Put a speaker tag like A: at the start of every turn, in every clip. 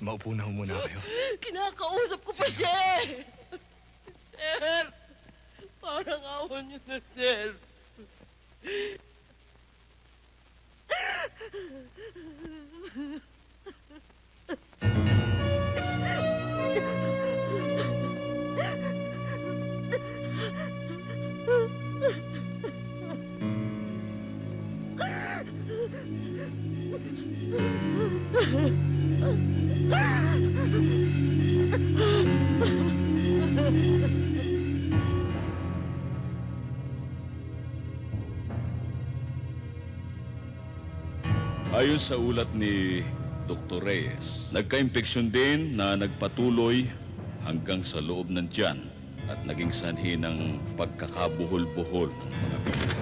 A: Mrs., maupo na ho muna kayo.
B: Kinakausap ko pa siya eh. Sir, parang awan niyo na, sir.
C: Ayon sa ulat ni Dr. Reyes, nagka-impeksyon din na nagpatuloy hanggang sa loob ng tiyan at naging sanhi ng pagkakabuhol-buhol ng mga biktima.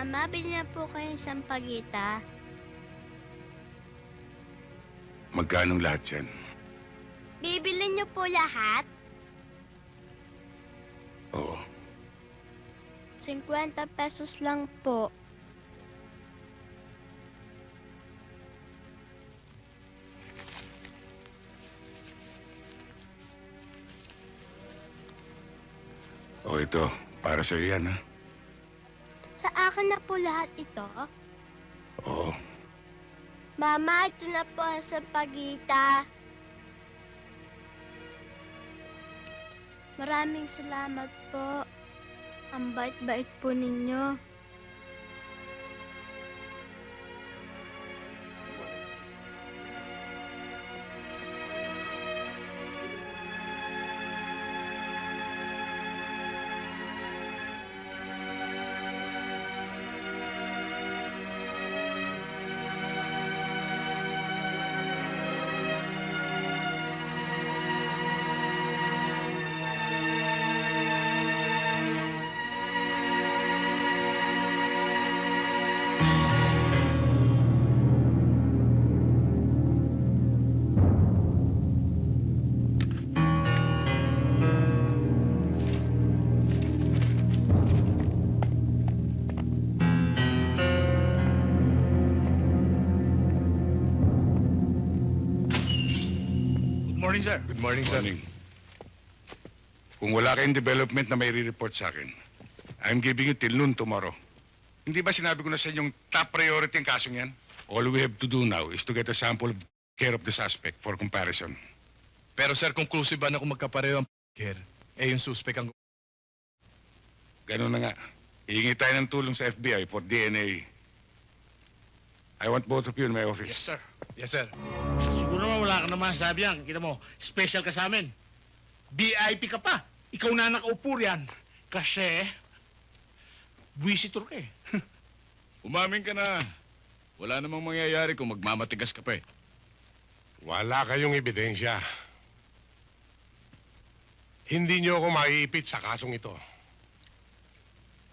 B: Balot!
D: Mama, bilhin na po kayo ng sampagita.
E: Magkanong lahat yan?
D: Bibili niyo po lahat?
E: Oo.
D: 50 pesos lang po.
E: O ito, para sa'yo yan, ha?
D: Sa akin na po lahat ito.
E: Oo.
D: Mama, ito na po ang sampagita. Maraming salamat po. Ang bait-bait po ninyo.
A: Morning, sir. Good morning, sir.
E: Morning. Kung wala kayong development na may re-report sa akin, I'm giving you till noon tomorrow. Hindi ba sinabi ko na sa inyong top priority ang kasong yan? All we have to do now is to get a sample of care of the suspect for comparison.
A: Pero sir, conclusive ba na kung magkapareho ang care, eh yung suspect ang...
E: Ganun na nga. Hihingi tayo ng tulong sa FBI for DNA. I want both of you in my office.
A: Yes, sir. Yes, sir.
F: Wala ka naman sabi yan. Kita mo, special ka sa amin. VIP ka pa. Ikaw na nakaupo riyan. Kasi, visitor ka eh.
C: Umamin ka na. Wala namang mangyayari kung magmamatigas ka pa eh.
G: Wala kayong ebidensya. Hindi niyo ako maiipit sa kasong ito.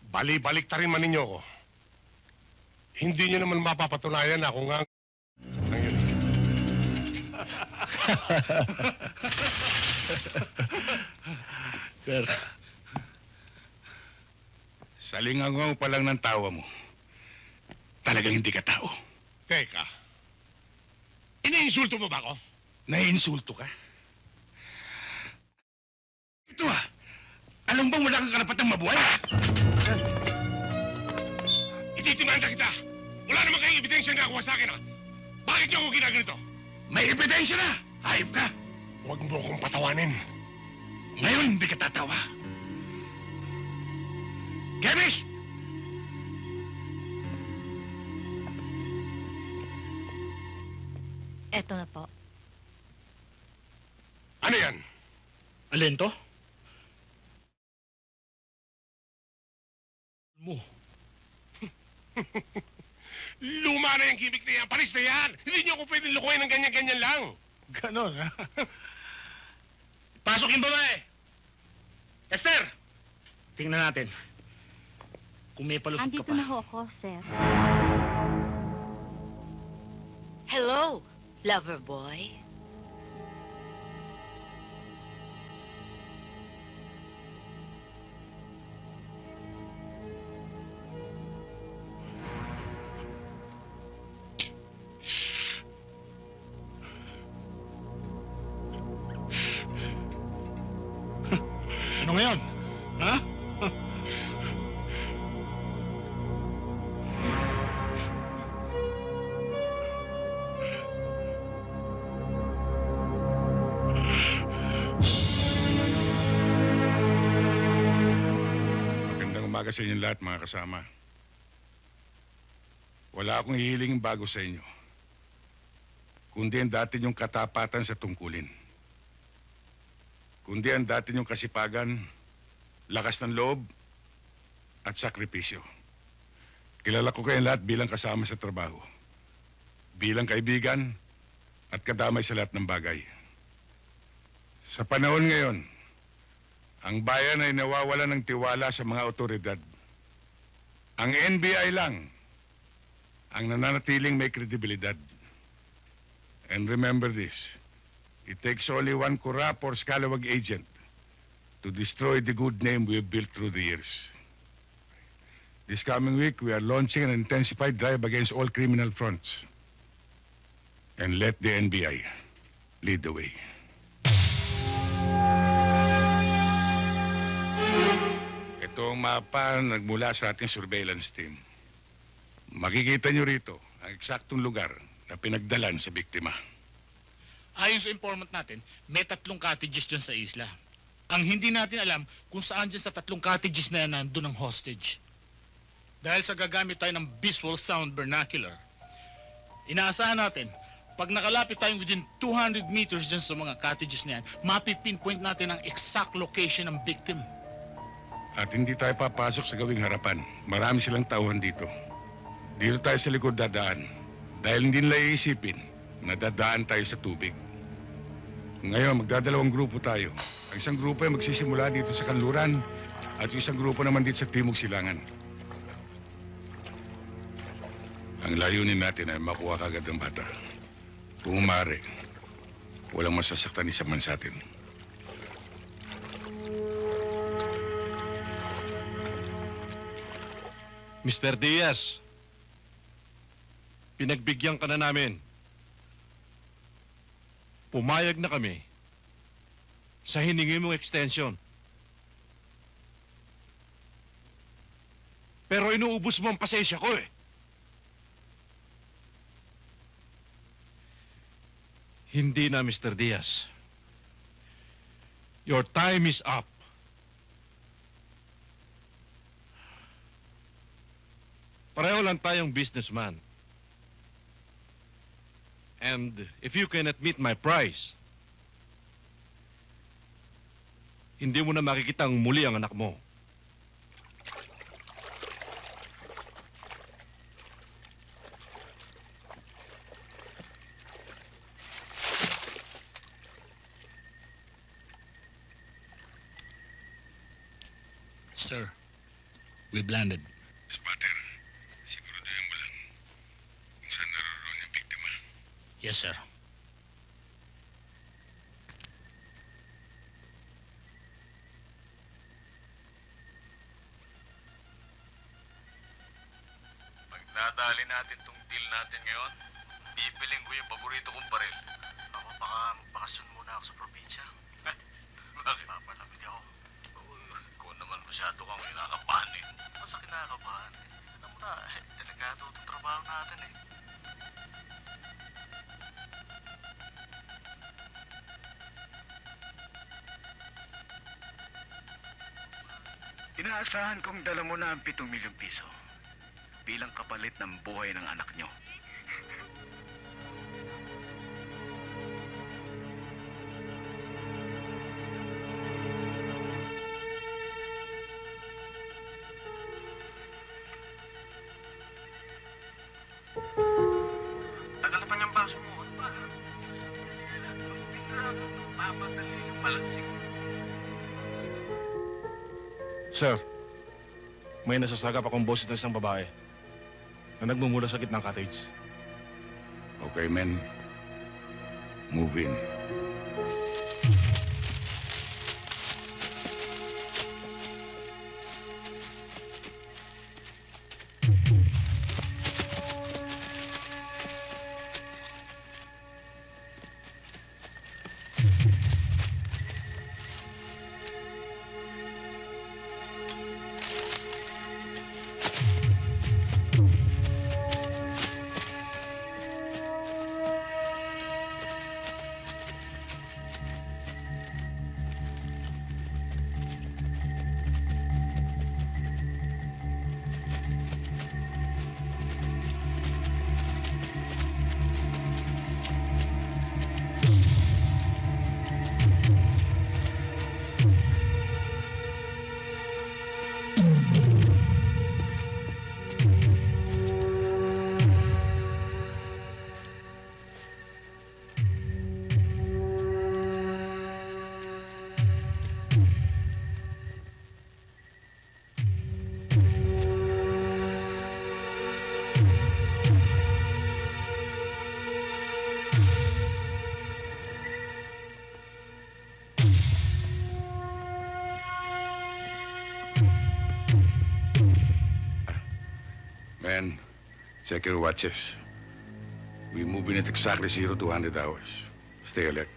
G: Bali-balik ta rin man ninyo ako. Hindi niyo naman mapapatunayan na ako nga.
F: Sir,
E: Salingangaw pa lang ng tawa mo. Talagang hindi ka tao.
G: Teka. Iniinsulto mo ba ako?
E: Naiinsulto ka? Ito ah! Alam bang wala kang karapatang mabuhay?
G: Ititimanda kita! Wala naman kayong ebidensya na nakuha sa akin, ha? Bakit niyo ako ginaganito?
E: May ebidensya na! Hayop ka!
G: Huwag mo akong patawanin.
E: Ngayon hindi ka tatawa. Chemist!
B: Eto na po.
G: Ano yan?
F: alin to? Mo.
G: Luma na yung gimmick na yan. Paris na yan. Hindi niyo ako pwedeng lukuhin ng ganyan-ganyan lang.
F: Ganon, ha? Pasok yung babae! Esther! Tingnan natin. Kung may palusot ka
H: Andito
F: pa.
H: na ho ako, sir.
B: Hello, lover boy.
F: Ano ngayon? Ha?
E: Magandang umaga sa inyong lahat, mga kasama. Wala akong hihilingin bago sa inyo. Kundi ang dati niyong katapatan sa tungkulin. Kundi ang dati niyong kasipagan, lakas ng loob, at sakripisyo. Kilala ko kayong lahat bilang kasama sa trabaho. Bilang kaibigan at kadamay sa lahat ng bagay. Sa panahon ngayon, ang bayan ay nawawala ng tiwala sa mga otoridad. Ang NBI lang ang nananatiling may kredibilidad. And remember this, it takes only one corrupt or scalawag agent to destroy the good name we have built through the years. This coming week, we are launching an intensified drive against all criminal fronts. And let the NBI lead the way. Ito ang mapa nagmula sa ating surveillance team. Makikita nyo rito ang eksaktong lugar na pinagdalan sa biktima.
F: Ayon sa informant natin, may tatlong cottages dyan sa isla. Ang hindi natin alam kung saan dyan sa tatlong cottages na yan nandun ang hostage. Dahil sa gagamit tayo ng visual sound vernacular, inaasahan natin, pag nakalapit tayo within 200 meters dyan sa mga cottages na yan, mapipinpoint natin ang exact location ng victim.
E: At hindi tayo papasok sa gawing harapan. Marami silang tauhan dito. Dito tayo sa likod dadaan. Dahil hindi nila iisipin na dadaan tayo sa tubig. Ngayon, magdadalawang grupo tayo. Ang isang grupo ay magsisimula dito sa kanluran at yung isang grupo naman dito sa Timog Silangan. Ang layunin natin ay makuha kagad ang bata. Kung umari, walang masasaktan isa man sa atin.
I: Mr. Diaz, pinagbigyan ka na namin. Pumayag na kami sa hiningi mong extension. Pero inuubos mo ang pasensya ko eh. Hindi na, Mr. Diaz. Your time is up. Pareho lang tayong businessman. And if you cannot meet my price, hindi mo na makikitang muli ang anak mo.
F: Sir, we've landed. Yes, sir.
C: Pagdadali natin tong deal natin ngayon, bibiling ko yung paborito kong baril.
J: Inaasahan kong dala mo na ang pitong milyong piso bilang kapalit ng buhay ng anak nyo.
K: Sir, may nasasagap akong boses ng isang babae na nagmumula sa gitnang cottage.
E: Okay, men. Move in. Check your watches. We move in at exactly zero to 100 hours. Stay alert.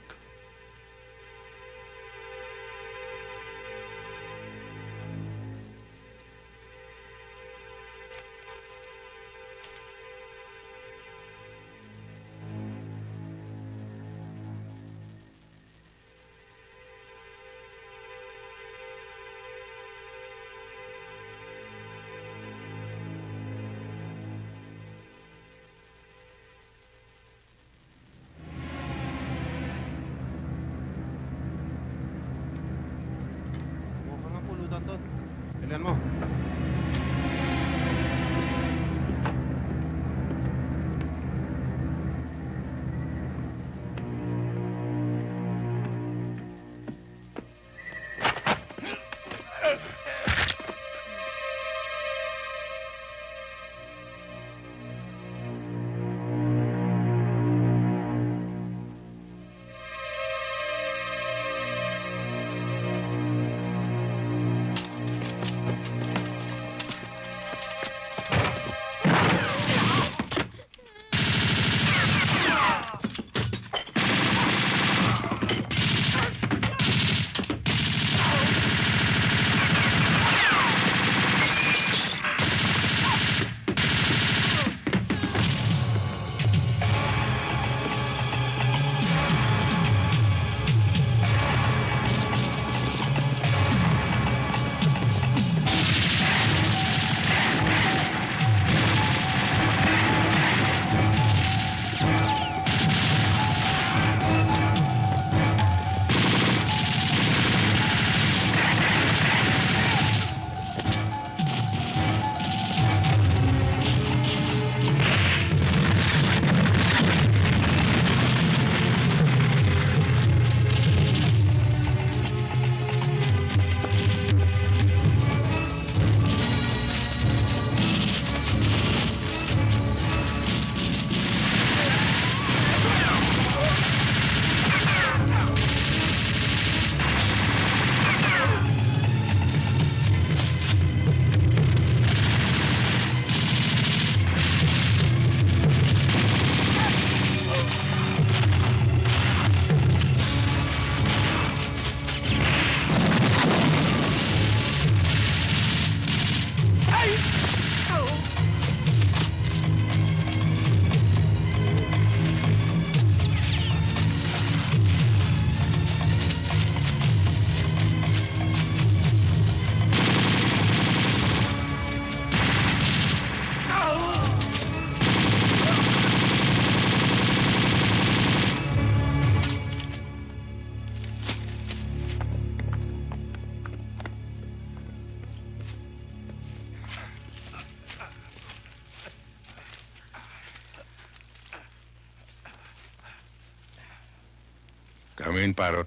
E: Parrot.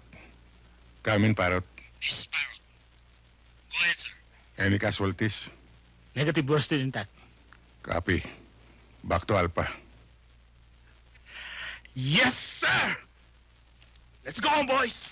E: Come in, Parrot.
F: This is Parrot. Go ahead, sir.
E: Any casualties?
F: Negative, still intact.
E: Copy. Back to Alpha.
F: Yes, sir! Let's go on, boys!